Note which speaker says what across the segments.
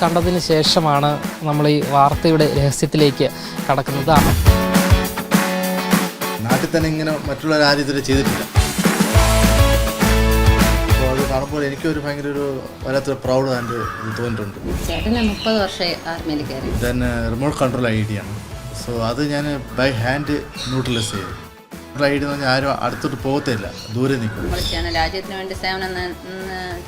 Speaker 1: കണ്ടതിന് ശേഷമാണ് നമ്മൾ ഈ വാർത്തയുടെ രഹസ്യത്തിലേക്ക് കടക്കുന്നത്.
Speaker 2: നാട്ടിൽ തന്നെ ഇങ്ങനെ മറ്റുള്ള ആരും ഇതുവരെ ചെയ്തിട്ടില്ല. അപ്പോൾ അത് കാണുമ്പോൾ എനിക്കൊരു ഭയങ്കര ഒരു വല്ലാത്തൊരു പ്രൗഡ് ആൻഡ് തോന്നിയിട്ടുണ്ട്.
Speaker 3: ചേട്ടന് മുപ്പത് വർഷമായി ആർമിയിൽ കയറി.
Speaker 2: Then remote control I D ആണ്. സോ അത് ഞാൻ ബൈ ഹാൻഡ് ന്യൂട്രലൈസ് ചെയ്തു. എന്ന് പറഞ്ഞാൽ ആരും അടുത്തോട്ട് പോകത്തില്ല. ദൂരെ നിൽക്കും.
Speaker 3: രാജ്യത്തിന് വേണ്ടി സേവനം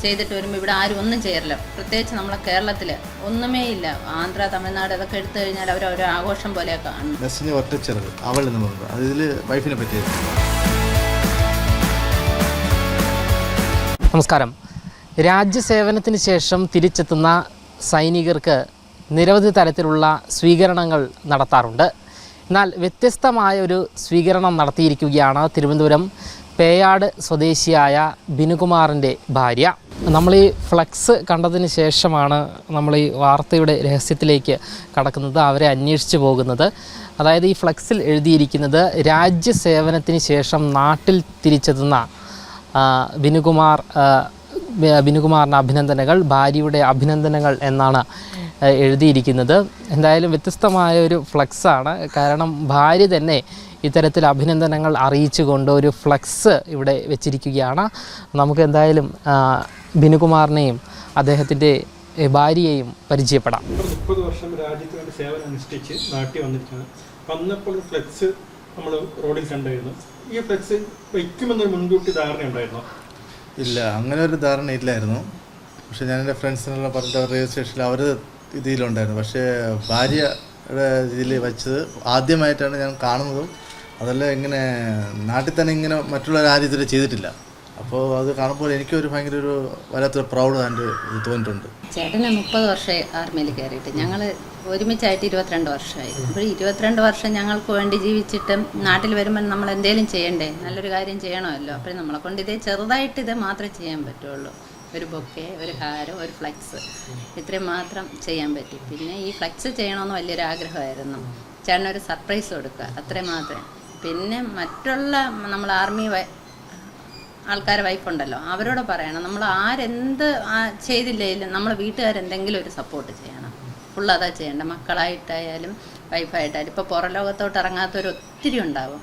Speaker 3: ചെയ്തിട്ട് വരുമ്പോൾ ഇവിടെ ആരും ഒന്നും ചെയ്യറില്ല. പ്രത്യേകിച്ച് നമ്മളെ കേരളത്തിൽ ഒന്നുമേ ഇല്ല. ആന്ധ്ര തമിഴ്നാട് ഇതൊക്കെ എടുത്തു കഴിഞ്ഞാൽ അവർ ഒരു ആഘോഷം പോലെയൊക്കെ കാണും.
Speaker 2: ബസ്സിന് ഒറ്റ ചെറുത് അവൾ എന്ന് പറഞ്ഞു അതിൽ വൈഫിനെ പറ്റിയത്
Speaker 1: നമസ്കാരം. രാജ്യസേവനത്തിന് ശേഷം തിരിച്ചെത്തുന്ന സൈനികർക്ക് നിരവധി തരത്തിലുള്ള സ്വീകരണങ്ങൾ നടത്താറുണ്ട്. എന്നാൽ വ്യത്യസ്തമായ ഒരു സ്വീകരണം നടത്തിയിരിക്കുകയാണ് തിരുവനന്തപുരം പേയാട് സ്വദേശിയായ ബിനുകുമാറിന്റെ ഭാര്യ. നമ്മൾ ഈ ഫ്ലക്സ് കണ്ടതിന് ശേഷമാണ് നമ്മൾ ഈ വാർത്തയുടെ രഹസ്യത്തിലേക്ക് കടക്കുന്നത് അവരെ അന്വേഷിച്ചു പോകുന്നത്. അതായത് ഈ ഫ്ലക്സിൽ എഴുതിയിരിക്കുന്നത് രാജ്യസേവനത്തിന് ശേഷം നാട്ടിൽ തിരിച്ചെത്തുന്ന ബിനുകുമാർ ബിനുകുമാറിന്റെ അഭിനന്ദനങ്ങൾ ഭാര്യയുടെ അഭിനന്ദനങ്ങൾ എന്നാണ് എഴുതിയിരിക്കുന്നത്. എന്തായാലും വ്യത്യസ്തമായ ഒരു ഫ്ലക്സാണ് കാരണം ഭാര്യ തന്നെ ഇത്തരത്തിൽ അഭിനന്ദനങ്ങൾ അറിയിച്ചുകൊണ്ട് ഒരു ഫ്ലക്സ് ഇവിടെ വെച്ചിരിക്കുകയാണ്. നമുക്ക് എന്തായാലും ബിനുകുമാറിനെയും അദ്ദേഹത്തിന്റെ ഭാര്യയെയും പരിചയപ്പെടാം.
Speaker 4: മുപ്പത് വർഷം രാജ്യത്തിന് വേണ്ടി സേവനം അനുഷ്ഠിച്ച് നാട്ടിൽ വന്നിരിക്കുകയാണ്. വന്നപ്പോൾ ഫ്ലക്സ് നമ്മൾ റോഡിൽ കണ്ടായിരുന്നു. ഈ ഫ്ലെക്സ് വയ്ക്കുമെന്നൊരു മുൻകൂട്ടി ധാരണ ഉണ്ടായിരുന്നു?
Speaker 2: ഇല്ല അങ്ങനെ ഒരു ധാരണ ഇല്ലായിരുന്നു. പക്ഷെ ഞാൻ എന്റെ ഫ്രണ്ട്സിനെല്ലാം പറഞ്ഞിട്ട് റെയിൽവേ സ്റ്റേഷനിൽ അവർ ഇതിലുണ്ടായിരുന്നു പക്ഷേ ഭാര്യയുടെ ഇതിൽ വെച്ചത് ആദ്യമായിട്ടാണ് ഞാൻ കാണുന്നതും അതല്ല ഇങ്ങനെ നാട്ടിൽ തന്നെ ഇങ്ങനെ മറ്റുള്ളവർ ആരും ഇതുവരെ ചെയ്തിട്ടില്ല. അപ്പോൾ അത് കാണുമ്പോൾ എനിക്കൊരു ഭയങ്കര ഒരു വല്ലാത്തൊരു പ്രൗഡ് ആൻഡ് ഇത് തോന്നിയിട്ടുണ്ട്.
Speaker 3: ചേട്ടന് മുപ്പത് വർഷമായി ആർമിയിൽ കയറിയിട്ട്. ഞങ്ങൾ ഒരുമിച്ചായിട്ട് ഇരുപത്തിരണ്ട് വർഷമായി. അപ്പോൾ ഇരുപത്തിരണ്ട് വർഷം ഞങ്ങൾക്ക് വേണ്ടി ജീവിച്ചിട്ടും നാട്ടിൽ വരുമ്പോൾ നമ്മൾ എന്തെങ്കിലും ചെയ്യണ്ടേ? നല്ലൊരു കാര്യം ചെയ്യണമല്ലോ. അപ്പോൾ നമ്മളെ കൊണ്ട് ഇതേ ചെറുതായിട്ട് ഇത് മാത്രമേ ചെയ്യാൻ പറ്റുള്ളൂ. ഒരു ബൊക്കെ ഒരു ഹാരം ഒരു ഫ്ലക്സ് ഇത്രയും മാത്രം ചെയ്യാൻ പറ്റി. പിന്നെ ഈ ഫ്ലക്സ് ചെയ്യണമെന്ന് വലിയൊരു ആഗ്രഹമായിരുന്നു ഒരു സർപ്രൈസ് കൊടുക്കുക അത്രയും മാത്രമേ. പിന്നെ മറ്റുള്ള നമ്മൾ ആർമി ആൾക്കാരെ വൈഫുണ്ടല്ലോ അവരോട് പറയണം നമ്മൾ ആരെന്ത് ചെയ്തില്ലെങ്കിലും നമ്മളെ വീട്ടുകാരെന്തെങ്കിലും ഒരു സപ്പോർട്ട് ചെയ്യണം. ഫുൾ അതാ ചെയ്യേണ്ടത്. മക്കളായിട്ടായാലും വൈഫായിട്ടായാലും ഇപ്പോൾ പുറം ലോകത്തോട്ട് ഇറങ്ങാത്തവർ ഒത്തിരി ഉണ്ടാവും.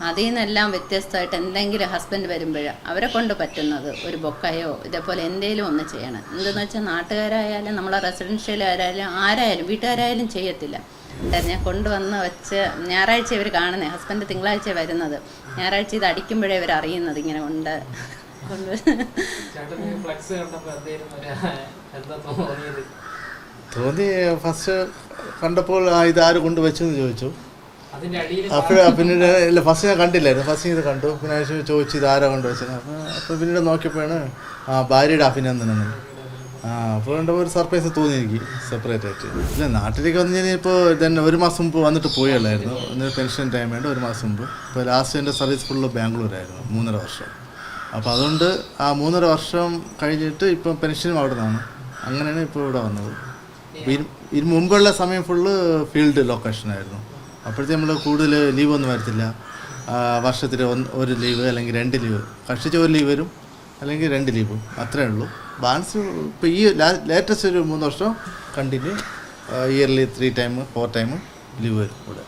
Speaker 3: അതിൽ നിന്നെല്ലാം വ്യത്യസ്തമായിട്ട് എന്തെങ്കിലും ഹസ്ബൻഡ് വരുമ്പോൾ അവരെ കൊണ്ട് പറ്റുന്നത് ഒരു ബൊക്കയോ ഇതേപോലെ എന്തെങ്കിലും ഒന്ന് ചെയ്യണം. എന്തെന്ന് വെച്ചാൽ നാട്ടുകാരായാലും നമ്മളെ റെസിഡൻഷ്യലായാലും ആരായാലും വീട്ടുകാരായാലും ചെയ്യത്തില്ല. ഞാൻ കൊണ്ടുവന്ന് വെച്ച് ഞായറാഴ്ച ഇവർ കാണുന്നത് ഹസ്ബൻഡ് തിങ്കളാഴ്ച വരുന്നത്. ഞായറാഴ്ച ഇത് അടിക്കുമ്പോഴേ ഇവർ അറിയുന്നത് ഇങ്ങനെ ഉണ്ട്. കൊണ്ട്
Speaker 2: തോന്നി ഫസ്റ്റ് കണ്ടപ്പോൾ ഇത് ആര് കൊണ്ട് വെച്ചെന്ന് ചോദിച്ചു. പിന്നീട് ഫസ്റ്റ് ഞാൻ കണ്ടില്ലായിരുന്നു ഫസ്റ്റ് ഇത് കണ്ടു. പിന്നെ ചോദിച്ചു ഇത് ആരാ കൊണ്ട്? വെച്ചത് അപ്പോൾ പിന്നീട് നോക്കിയപ്പോഴാണ് ആ ഭാര്യയുടെ അഭിനന്ദനങ്ങൾ. ആ അപ്പോൾ കണ്ടപ്പോൾ ഒരു സർപ്രൈസ് തോന്നി എനിക്ക് സെപ്പറേറ്റ് ആയിട്ട്. ഇല്ല നാട്ടിലേക്ക് വന്നു കഴിഞ്ഞാൽ ഇപ്പോൾ തന്നെ ഒരു മാസം മുമ്പ് വന്നിട്ട് പോയല്ലായിരുന്നു. പെൻഷൻ ടൈം വേണ്ട ഒരു മാസം മുമ്പ്. ഇപ്പോൾ ലാസ്റ്റ് എന്റെ സർവീസ് ഫുള്ള് ബാംഗ്ലൂരായിരുന്നു മൂന്നര വർഷം. അപ്പോൾ അതുകൊണ്ട് ആ മൂന്നര വർഷം കഴിഞ്ഞിട്ട് ഇപ്പം പെൻഷനും അവിടെ നിന്നാണ് അങ്ങനെയാണ് ഇപ്പോൾ ഇവിടെ വന്നത്. ഇതിന് മുമ്പുള്ള സമയം ഫുള്ള് ഫീൽഡ് ലൊക്കേഷനായിരുന്നു അപ്പോഴത്തെ നമ്മൾ കൂടുതൽ ലീവ് ഒന്നും വരത്തില്ല. വർഷത്തിൽ ഒന്ന് ഒരു ലീവ് അല്ലെങ്കിൽ രണ്ട് ലീവ് കഷ്ടിച്ച് ഒരു ലീവ് വരും അല്ലെങ്കിൽ രണ്ട് ലീവ് അത്രയേ ഉള്ളൂ. ബാലൻസ് ഇപ്പോൾ ഈ ലേറ്റസ്റ്റ് ഒരു മൂന്ന് വർഷം continue yearly three time four time leave വരും ഇവിടെ.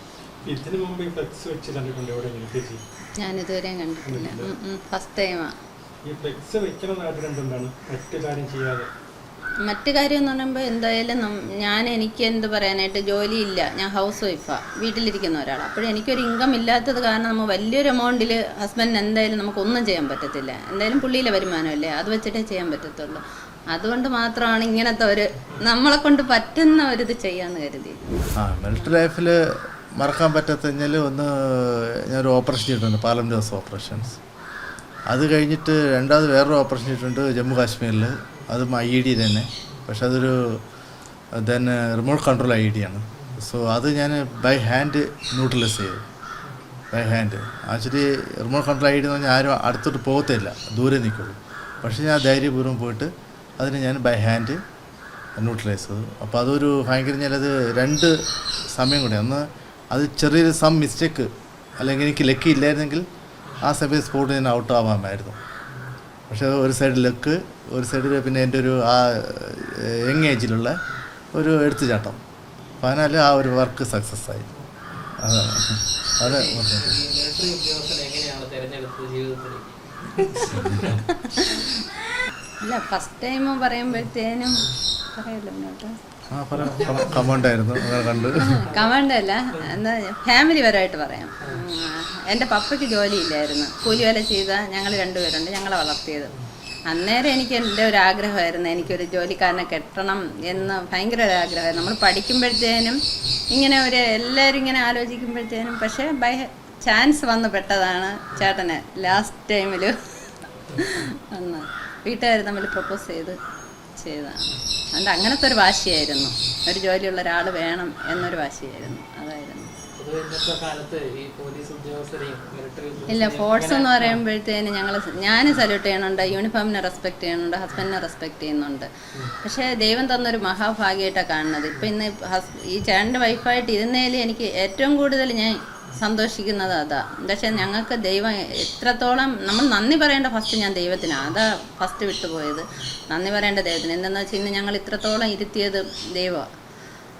Speaker 3: ഞാനിതുവരെ കണ്ടിട്ടില്ല. ഫസ്റ്റ് ടൈമാണ്
Speaker 4: ഈ ഫ്ലെക്സ് വെക്കണം ആഗ്രഹം എന്താണ് മറ്റു കാര്യം ചെയ്യാതെ.
Speaker 3: മറ്റു കാര്യം എന്ന് പറയുമ്പോൾ എന്തായാലും ഞാൻ എനിക്ക് എന്ത് പറയാനായിട്ട് ജോലിയില്ല. ഞാൻ ഹൗസ് വൈഫാണ് വീട്ടിലിരിക്കുന്ന ഒരാളാണ് അപ്പോൾ എനിക്കൊരു ഇൻകം ഇല്ലാത്തത് കാരണം നമ്മൾ വലിയൊരു എമൗണ്ടിൽ ഹസ്ബൻഡിന് എന്തായാലും നമുക്കൊന്നും ചെയ്യാൻ പറ്റത്തില്ല. എന്തായാലും പുള്ളിയിലെ വരുമാനമല്ലേ? അത് വെച്ചിട്ടേ ചെയ്യാൻ പറ്റത്തുള്ളൂ. അതുകൊണ്ട് മാത്രമാണ് ഇങ്ങനത്തെ ഒരു നമ്മളെ കൊണ്ട് പറ്റുന്ന ഒരു ഇത് ചെയ്യാന്ന് കരുതി.
Speaker 2: ലൈഫിൽ മറക്കാൻ പറ്റാത്ത കഴിഞ്ഞാൽ ഒന്ന് ഞാനൊരു ഓപ്പറേഷൻ ചെയ്തിട്ടുണ്ട്. പാർലമെന്റ് ഹൗസ് ഓപ്പറേഷൻസ് അത് കഴിഞ്ഞിട്ട് രണ്ടാമത് വേറൊരു ഓപ്പറേഷൻ ചെയ്തിട്ടുണ്ട് ജമ്മു കാശ്മീരിൽ അതും ഐ ഇ ഡി തന്നെ. പക്ഷെ അതൊരു then remote control I D ആണ്. സോ അത് ഞാൻ ബൈ ഹാൻഡ് ന്യൂട്രലൈസ് ചെയ്തു. By hand actually remote control I D എന്ന് പറഞ്ഞാൽ ആരും അടുത്തോട്ട് പോകത്തില്ല. ദൂരെ നിൽക്കുള്ളൂ. പക്ഷേ ഞാൻ ധൈര്യപൂർവം പോയിട്ട് അതിന് ഞാൻ ബൈ ഹാൻഡ് ന്യൂട്രലൈസ് ചെയ്തു. അപ്പോൾ അതൊരു ഭയങ്കര ഞാനത് രണ്ട് സമയം കൂടെ. ഒന്ന് അത് ചെറിയൊരു സം മിസ്റ്റേക്ക് അല്ലെങ്കിൽ എനിക്ക് ലക്കി ഇല്ലായിരുന്നെങ്കിൽ ആ സമയത്ത് സ്പോട്ട് ഞാൻ ഔട്ട് ആവാമായിരുന്നു. പക്ഷേ ഒരു സൈഡ് ലക്ക് ഒരു സൈഡിൽ പിന്നെ എന്റെ ഒരു ആ യങ് ഏജിലുള്ള ഒരു എടുത്തുചാട്ടം. അപ്പോൾ അതിനാൽ ആ ഒരു വർക്ക് സക്സസ് ആയി. അതാണ്. അത്
Speaker 3: ഇല്ല ഫസ്റ്റ് ടൈം പറയുമ്പോഴത്തേനും പറയല്ലോ കേട്ടോ
Speaker 2: അങ്ങനെ കണ്ട്
Speaker 3: അല്ല എന്താ ഫാമിലി പരമായിട്ട് പറയാം. എന്റെ പപ്പയ്ക്ക് ജോലിയില്ലായിരുന്നു. കൂലിവേല ചെയ്ത ഞങ്ങൾ രണ്ടുപേരുണ്ട്. ഞങ്ങളെ വളർത്തിയത്. അന്നേരം എനിക്ക് എന്റെ ഒരു ആഗ്രഹമായിരുന്നു എനിക്കൊരു ജോലിക്കാരനെ കെട്ടണം എന്ന് ഭയങ്കര ഒരു ആഗ്രഹമായിരുന്നു നമ്മൾ പഠിക്കുമ്പോഴത്തേനും ഇങ്ങനെ ഒരു എല്ലാവരും ഇങ്ങനെ ആലോചിക്കുമ്പോഴത്തേനും പക്ഷേ ബൈ ചാൻസ് വന്ന് പെട്ടതാണ് ചേട്ടന് ലാസ്റ്റ് ടൈമിൽ വന്ന്. വീട്ടുകാർ തമ്മിൽ പ്രപ്പോസ് ചെയ്ത്. ചെയ്തതാണ്. അതുകൊണ്ട് അങ്ങനത്തെ ഒരു വാശിയായിരുന്നു. ഒരു ജോലിയുള്ള ഒരാൾ വേണം എന്നൊരു വാശിയായിരുന്നു. അതായിരുന്നു. ഇല്ല ഫോഴ്സ് എന്ന് പറയുമ്പോഴത്തേന് ഞങ്ങൾ ഞാൻ സല്യൂട്ട് ചെയ്യണുണ്ട് യൂണിഫോമിനെ റെസ്പെക്ട് ചെയ്യുന്നുണ്ട് ഹസ്ബൻഡിനെ റെസ്പെക്ട് ചെയ്യുന്നുണ്ട്. പക്ഷേ ദൈവം തന്നൊരു മഹാഭാഗ്യമായിട്ടാണ് കാണുന്നത്. ഇപ്പം ഇന്ന് ഈ ചേട്ടന്റെ വൈഫായിട്ട് ഇരുന്നതിൽ എനിക്ക് ഏറ്റവും കൂടുതൽ ഞാൻ സന്തോഷിക്കുന്നത് അതാ. പക്ഷേ ഞങ്ങൾക്ക് ദൈവം എത്രത്തോളം നമ്മൾ നന്ദി പറയേണ്ട ഫസ്റ്റ് ഞാൻ ദൈവത്തിനാണ് അതാ ഫസ്റ്റ് വിട്ടുപോയത്. നന്ദി പറയേണ്ട ദൈവത്തിന്. എന്തെന്ന് വെച്ചാൽ ഇന്ന് ഞങ്ങൾ ഇത്രത്തോളം ഇരുത്തിയത് ദൈവമാണ്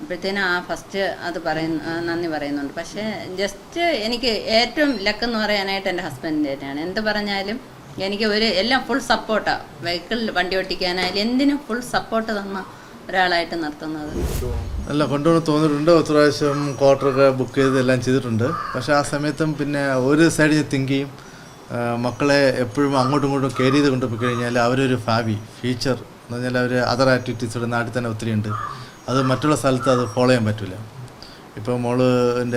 Speaker 3: അപ്പോഴത്തേനും ആ ഫസ്റ്റ് അത് പറയുന്നു നന്ദി പറയുന്നുണ്ട്. പക്ഷേ ജസ്റ്റ് എനിക്ക് ഏറ്റവും ലക്ക് എന്ന് പറയാനായിട്ട് എന്റെ ഹസ്ബൻഡിന്റെ തന്നെയാണ്. എന്ത് പറഞ്ഞാലും എനിക്ക് ഒരു എല്ലാം ഫുൾ സപ്പോർട്ടാണ് വെഹിക്കിളിൽ വണ്ടി ഓട്ടിക്കാനായാലും എന്തിനും ഫുൾ സപ്പോർട്ട് തന്ന ഒരാളായിട്ട് നിർത്തുന്നത്.
Speaker 2: അല്ല കൊണ്ടുവന്ന് തോന്നിയിട്ടുണ്ട്. ഒത്തിരി പ്രാവശ്യം ക്വാർട്ടറൊക്കെ ബുക്ക് ചെയ്ത് എല്ലാം ചെയ്തിട്ടുണ്ട്. പക്ഷെ ആ സമയത്തും പിന്നെ ഒരു സൈഡിൽ തിങ്ക് ചെയ്യും. മക്കളെ എപ്പോഴും അങ്ങോട്ടും ഇങ്ങോട്ടും കെയർ ചെയ്ത് കൊണ്ടുപോയി കഴിഞ്ഞാൽ അവരൊരു ഭാവി ഫീച്ചർ എന്ന് പറഞ്ഞാൽ അവർ അതർ ആക്ടിവിറ്റീസ് നാട്ടിൽ തന്നെ ഒത്തിരി ഉണ്ട്. അത് മറ്റുള്ള സ്ഥലത്ത് അത് ഫോളോ ചെയ്യാൻ പറ്റില്ല ഇപ്പോൾ മോൾ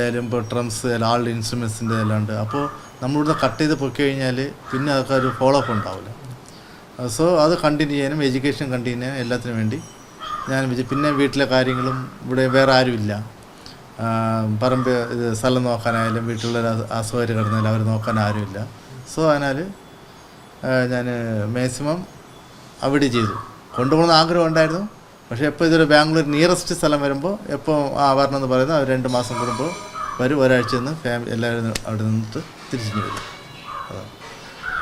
Speaker 2: ആയാലും ഇപ്പോൾ ഡ്രംസ് ആൾ ഇൻസ്ട്രുമെൻസിന്റെ എല്ലാം ഉണ്ട്. അപ്പോൾ നമ്മളിവിടുന്ന് കട്ട് ചെയ്ത് പൊക്കി കഴിഞ്ഞാൽ പിന്നെ അതൊക്കെ ഒരു ഫോളോ അപ്പ് ഉണ്ടാവില്ല. സോ അത് കണ്ടിന്യൂ ചെയ്യാനും എഡ്യൂക്കേഷൻ കണ്ടിന്യൂ ചെയ്യാനും എല്ലാത്തിനും വേണ്ടി ഞാൻ വിചാ പിന്നെ വീട്ടിലെ കാര്യങ്ങളും ഇവിടെ വേറെ ആരുമില്ല. പറമ്പ് ഇത് സ്ഥലം നോക്കാനായാലും വീട്ടിലുള്ള അസുഖമായിട്ട് കിടന്നാലും അവർ നോക്കാൻ ആരുമില്ല. സോ അതിനാൽ ഞാൻ മാക്സിമം അവിടെ ചെയ്തു. കൊണ്ടുപോകുന്ന ആഗ്രഹം ഉണ്ടായിരുന്നു. പക്ഷേ എപ്പോൾ ഇതൊരു ബാംഗ്ലൂർ നിയറസ്റ്റ് സ്ഥലം വരുമ്പോൾ എപ്പോൾ ആ വരണം എന്ന് പറയുന്നത് അവർ രണ്ട് മാസം കൂടുമ്പോൾ വരും. ഒരാഴ്ച നിന്ന് ഫാമിലി എല്ലാവരും അവിടെ നിന്നിട്ട് തിരിച്ചു വരും. അതാണ്.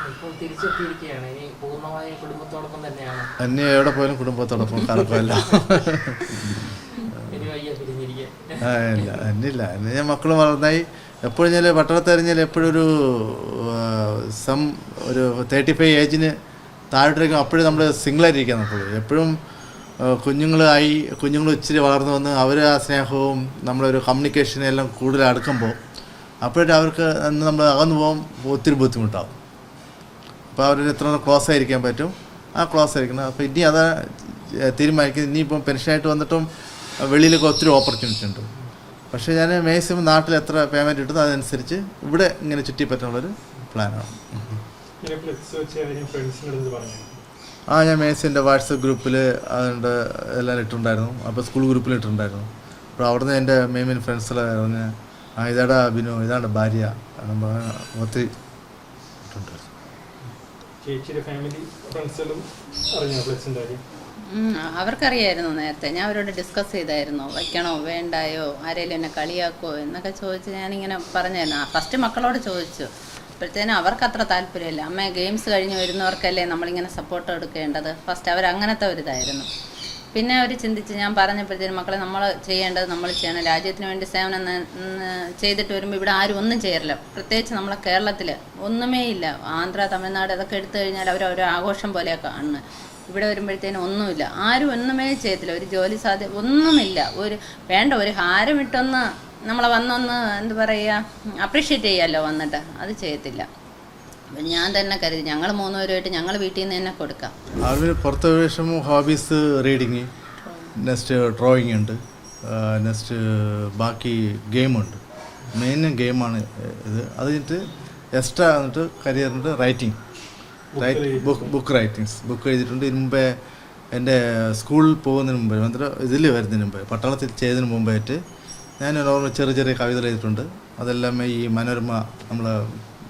Speaker 1: ഇപ്പോൾ തിരിച്ചെത്തിയിരിക്കുകയാണ്. ഇനി പൂർണമായും കുടുംബത്തോടൊപ്പം തന്നെയാണ്.
Speaker 2: എന്നെ എവിടെ പോയാലും കുടുംബത്തോടൊപ്പം കറക്കമല്ല. ആ, ഇല്ല എന്നില്ല എന്നെ ഞാൻ മക്കൾ വളർന്നായി. എപ്പോഴും ഞാൻ പട്ടണത്തെറിഞ്ഞാൽ എപ്പോഴും ഒരു സം ഒരു തേർട്ടി ഫൈവ് ഏജിന് താഴോട്ടിരിക്കും അപ്പോഴും നമ്മൾ സിംഗിളായിരിക്കാം നമ്മൾ എപ്പോഴും. കുഞ്ഞുങ്ങളായി കുഞ്ഞുങ്ങൾ ഇച്ചിരി വളർന്നു വന്ന് അവർ ആ സ്നേഹവും നമ്മളൊരു കമ്മ്യൂണിക്കേഷനും എല്ലാം കൂടുതൽ അടുക്കുമ്പോൾ അപ്പോഴും അവർക്ക് നമ്മൾ അകന്നു പോകാൻ ഒത്തിരി ബുദ്ധിമുട്ടാവും. അപ്പോൾ അവർ എത്ര ക്ലോസ് ആയിരിക്കാൻ പറ്റും? ആ ക്ലോസ് ആയിരിക്കണം. അപ്പോൾ ഇനി അത് തീരുമാനിക്കുന്നത് ഇനിയിപ്പം പെൻഷനായിട്ട് വന്നിട്ടും വെളിയിലൊക്കെ ഒത്തിരി ഓപ്പർച്യൂണിറ്റി ഉണ്ട്. പക്ഷേ ഞാൻ മാക്സിമം നാട്ടിൽ എത്ര പേയ്മെന്റ് കിട്ടുന്നു അതനുസരിച്ച് ഇവിടെ ഇങ്ങനെ
Speaker 4: ചുറ്റി പറ്റാനുള്ളൊരു പ്ലാനാണ്
Speaker 2: ആ ഞാൻ മേസിന്റെ വാട്സപ്പ് ഗ്രൂപ്പിൽ അതുകൊണ്ട് എല്ലാം ഇട്ടിട്ടുണ്ടായിരുന്നു. അപ്പോൾ സ്കൂൾ ഗ്രൂപ്പിൽ ഇട്ടിട്ടുണ്ടായിരുന്നു. അപ്പോൾ അവിടുന്ന് എന്റെ മെയിൻ മെയിൻ ഫ്രണ്ട്സിലായിരുന്നു പറഞ്ഞ് ആ ഇതാടാ ബിനു ഇതാണ് ഭാര്യ. ഒത്തിരി
Speaker 3: അവർക്കറിയായിരുന്നു നേരത്തെ. ഞാൻ അവരോട് ഡിസ്കസ് ചെയ്തായിരുന്നു. വയ്ക്കണോ വേണ്ടായോ ആരെങ്കിലും എന്നെ കളിയാക്കോ എന്നൊക്കെ ചോദിച്ച് ഞാനിങ്ങനെ പറഞ്ഞായിരുന്നു. ഫസ്റ്റ് മക്കളോട് ചോദിച്ചു. അപ്പോഴത്തേനും അവർക്ക് അത്ര താല്പര്യമില്ല. അമ്മ ഗെയിംസ് കഴിഞ്ഞ് വരുന്നവർക്കല്ലേ നമ്മളിങ്ങനെ സപ്പോർട്ട് എടുക്കേണ്ടത്? ഫസ്റ്റ് അവർ അങ്ങനത്തെ ഒരു ഇതായിരുന്നു പിന്നെ അവർ ചിന്തിച്ച് ഞാൻ പറഞ്ഞപ്പോഴത്തേനും മക്കളെ നമ്മൾ ചെയ്യേണ്ടത് നമ്മൾ ചെയ്യണം. രാജ്യത്തിന് വേണ്ടി സേവനം ചെയ്തിട്ട് വരുമ്പോൾ ഇവിടെ ആരും ഒന്നും ചെയ്യറില്ല. പ്രത്യേകിച്ച് നമ്മളെ കേരളത്തിൽ ഒന്നുമേ ഇല്ല. ആന്ധ്ര തമിഴ്നാട് അതൊക്കെ എടുത്തു കഴിഞ്ഞാൽ അവർ ഒരു ആഘോഷം പോലെയൊക്കെ കാണുന്നത് ഇവിടെ വരുമ്പോഴത്തേനും ഒന്നുമില്ല. ആരും ഒന്നുമേ ചെയ്യത്തില്ല. ഒരു ജോലി സാധ്യത ഒന്നുമില്ല. ഒരു വേണ്ട ഒരു ഹാരം ഇട്ടൊന്ന് നമ്മളെ വന്നൊന്ന് എന്ത് പറയുക അപ്രീഷിയേറ്റ് ചെയ്യാമല്ലോ വന്നിട്ട്. അത് ചെയ്യത്തില്ല. ഞാൻ തന്നെ കരുതി ഞങ്ങൾ മൂന്നുപേരുമായിട്ട് ഞങ്ങൾ വീട്ടിൽ നിന്ന് തന്നെ കൊടുക്കാം.
Speaker 2: അവന് പുറത്തെ വേഷം ഹോബീസ് റീഡിങ് നെക്സ്റ്റ് ഡ്രോയിങ് ഉണ്ട്. നെക്സ്റ്റ് ബാക്കി ഗെയിമുണ്ട് മെയിൻ ഗെയിമാണ് ഇത്. അത് കഴിഞ്ഞിട്ട് എക്സ്ട്രാ എന്നിട്ട് കരിയറിന്റെ writing book book writings book എഴുതിയിട്ടുണ്ട്. ഇതിന് മുമ്പേ എന്റെ സ്കൂളിൽ പോകുന്നതിന് മുമ്പേ എന്നിട്ട് ഇതിൽ വരുന്നതിന് മുമ്പേ പട്ടാളത്തിൽ ചെയ്തതിന് മുമ്പായിട്ട് ഞാൻ നോർമൽ ചെറിയ ചെറിയ കവിതകൾ എഴുതിയിട്ടുണ്ട്. അതെല്ലാം ഈ മനോരമ നമ്മൾ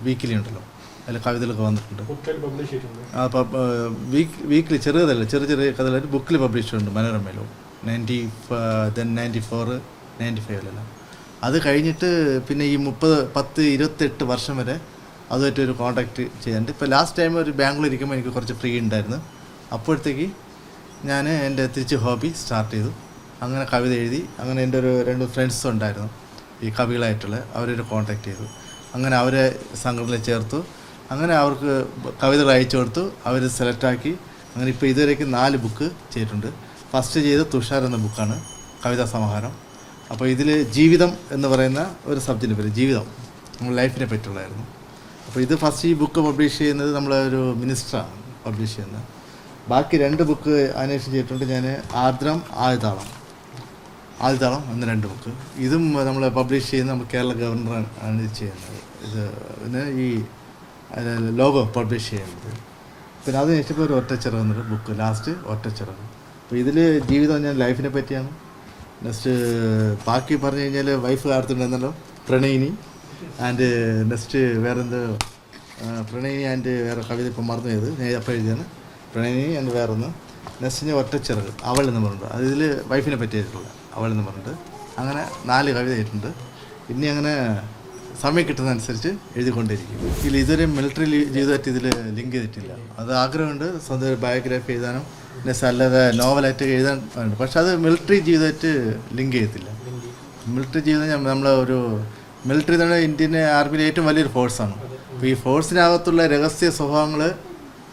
Speaker 2: വീക്കിലി ഉണ്ടല്ലോ. അതിൽ കവിതകളൊക്കെ വന്നിട്ടുണ്ട്. ആ വീക്ക് വീക്കിലി ചെറുതല്ല ചെറിയ ചെറിയ കഥകളായിട്ട് ബുക്കിൽ പബ്ലിഷ് ചെയ്തിട്ടുണ്ട് മനോരമയിലും. നയന്റി ദെൻ നയന്റി ഫോർ നയന്റി ഫൈവിലെല്ലാം അത് കഴിഞ്ഞിട്ട് പിന്നെ ഈ മുപ്പത് പത്ത് ഇരുപത്തെട്ട് വർഷം വരെ അതുമായിട്ട് ഒരു കോൺടാക്റ്റ് ചെയ്യാനുണ്ട്. ഇപ്പോൾ ലാസ്റ്റ് ടൈം ഒരു ബാംഗ്ലൂർ ഇരിക്കുമ്പോൾ എനിക്ക് കുറച്ച് ഫ്രീ ഉണ്ടായിരുന്നു. അപ്പോഴത്തേക്ക് ഞാൻ എന്റെ തിരിച്ച് ഹോബി സ്റ്റാർട്ട് ചെയ്തു. അങ്ങനെ കവിത എഴുതി അങ്ങനെ എന്റെ ഒരു രണ്ട് ഫ്രണ്ട്സ് ഉണ്ടായിരുന്നു. ഈ കവികളായിട്ടുള്ള അവരൊരു കോൺടാക്റ്റ് ചെയ്തു. അങ്ങനെ അവരെ സംഘടനയിൽ ചേർത്തു. അങ്ങനെ അവർക്ക് കവിതകൾ അയച്ചു കൊടുത്തു. അവർ സെലക്റ്റാക്കി അങ്ങനെ ഇപ്പോൾ ഇതുവരേക്ക് നാല് ബുക്ക് ചെയ്തിട്ടുണ്ട്. ഫസ്റ്റ് ചെയ്ത് തുഷാർ എന്ന ബുക്കാണ് കവിതാ സമാഹാരം. അപ്പോൾ ഇതിൽ ജീവിതം എന്ന് പറയുന്ന ഒരു സബ്ജക്റ്റിന് പേര് ജീവിതം. നമ്മുടെ ലൈഫിനെ പറ്റുള്ളായിരുന്നു അപ്പോൾ ഇത് ഫസ്റ്റ് ഈ ബുക്ക് പബ്ലിഷ് ചെയ്യുന്നത് നമ്മളെ ഒരു മിനിസ്റ്ററാണ് പബ്ലിഷ് ചെയ്യുന്നത്. ബാക്കി രണ്ട് ബുക്ക് അന്വേഷിച്ച് ചെയ്തിട്ടുണ്ട്. ഞാൻ ആർദ്രം ആയുതാളം ആദ്യത്താളം എന്ന രണ്ട് ബുക്ക് ഇതും നമ്മൾ പബ്ലിഷ് ചെയ്യുന്ന നമ്മൾ കേരള ഇത് ചെയ്യുന്നത്. ഇത് പിന്നെ ഈ ലോഗോ പബ്ലിഷ് ചെയ്യുന്നത് പിന്നെ അത് കഴിച്ചപ്പോൾ ഒരു ഒറ്റച്ചിറക് എന്നൊരു ബുക്ക് ലാസ്റ്റ് ഒറ്റച്ചിറക്. അപ്പോൾ ഇതിൽ ജീവിതം ഞാൻ ലൈഫിനെ പറ്റിയാണ്. നെക്സ്റ്റ് ബാക്കി പറഞ്ഞു കഴിഞ്ഞാൽ വൈഫ് കാർത്തുണ്ടെന്നല്ലോ പ്രണയിനി. ആൻഡ് നെക്സ്റ്റ് വേറെന്തോ പ്രണയിനി ആൻഡ് വേറെ കവിത ഇപ്പം മറന്നു ചെയ്ത് ഞാൻ അപ്പം എഴുതിയാണ്. പ്രണയിനി ആൻഡ് വേറൊന്ന്. നെക്സ്റ്റ് ഞാൻ ഒറ്റച്ചിറക് അവൾ എന്ന് പറഞ്ഞിട്ട് അതിൽ വൈഫിനെ പറ്റിയിട്ടുള്ള അവൾ എന്ന് പറഞ്ഞിട്ട് അങ്ങനെ നാല് കവിത ആയിട്ടുണ്ട്. ഇനി അങ്ങനെ സമയം കിട്ടുന്നതനുസരിച്ച് എഴുതിക്കൊണ്ടിരിക്കും. ഇതിൽ ഇതുവരെ മിലിറ്ററി ജീവിതമായിട്ട് ഇതിൽ ലിങ്ക് ചെയ്തിട്ടില്ല. അത് ആഗ്രഹമുണ്ട്. സ്വന്തം ബയോഗ്രാഫി എഴുതാനും പിന്നെ അല്ലാതെ നോവലായിട്ട് എഴുതാൻ ഉണ്ട്. പക്ഷെ അത് മിലിറ്ററി ജീവിതമായിട്ട് ലിങ്ക് ചെയ്യത്തില്ല. മിലിറ്ററി ജീവിതം നമ്മൾ ഒരു മിലിറ്ററി തന്നെ ഇന്ത്യൻ ആർമിയിലെ ഏറ്റവും വലിയൊരു ഫോഴ്സാണ് അപ്പോൾ ഈ ഫോഴ്സിനകത്തുള്ള രഹസ്യ സ്വഭാവങ്ങൾ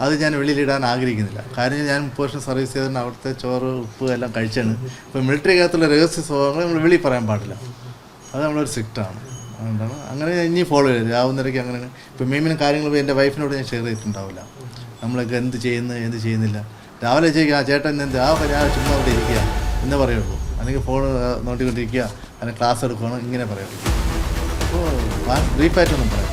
Speaker 2: അത് ഞാൻ വെളിയിലിടാൻ ആഗ്രഹിക്കുന്നില്ല. കാരണം ഞാൻ വർഷം സർവീസ് ചെയ്തതിന് അവിടുത്തെ ചോറ് ഉപ്പ് എല്ലാം കഴിച്ചാണ്. ഇപ്പോൾ മിലിറ്ററിക്കകത്തുള്ള രഹസ്യ സ്വഭാവങ്ങൾ നമ്മൾ വെളിയിൽ പറയാൻ പാടില്ല. അത് നമ്മളൊരു സ്ട്രിക്റ്റാണ് അതുകൊണ്ടാണ് അങ്ങനെ ഇനി ഫോളോ ചെയ്തത് ആവുന്നവരൊക്കെ അങ്ങനെ ഇപ്പോൾ മീമിനും കാര്യങ്ങൾ എന്റെ വൈഫിനോട് ഞാൻ ഷെയർ ചെയ്തിട്ടുണ്ടാവില്ല. നമ്മളൊക്കെ എന്ത് ചെയ്യുന്നു എന്ത് ചെയ്യുന്നില്ല. രാവിലെ ചോദിക്കുക ആ ചേട്ടൻ എന്ത് ആ ഞാൻ ചുമ്മാ അവിടെ ഇരിക്കുക. എന്നേ പറയുള്ളൂ. അല്ലെങ്കിൽ ഫോൺ നോട്ടിക്കൊണ്ടിരിക്കുക. അല്ലെങ്കിൽ ക്ലാസ് എടുക്കുകയാണ് ഇങ്ങനെ പറയുള്ളൂ. അപ്പോൾ ബ്രീഫായിട്ടൊന്നും പറയാം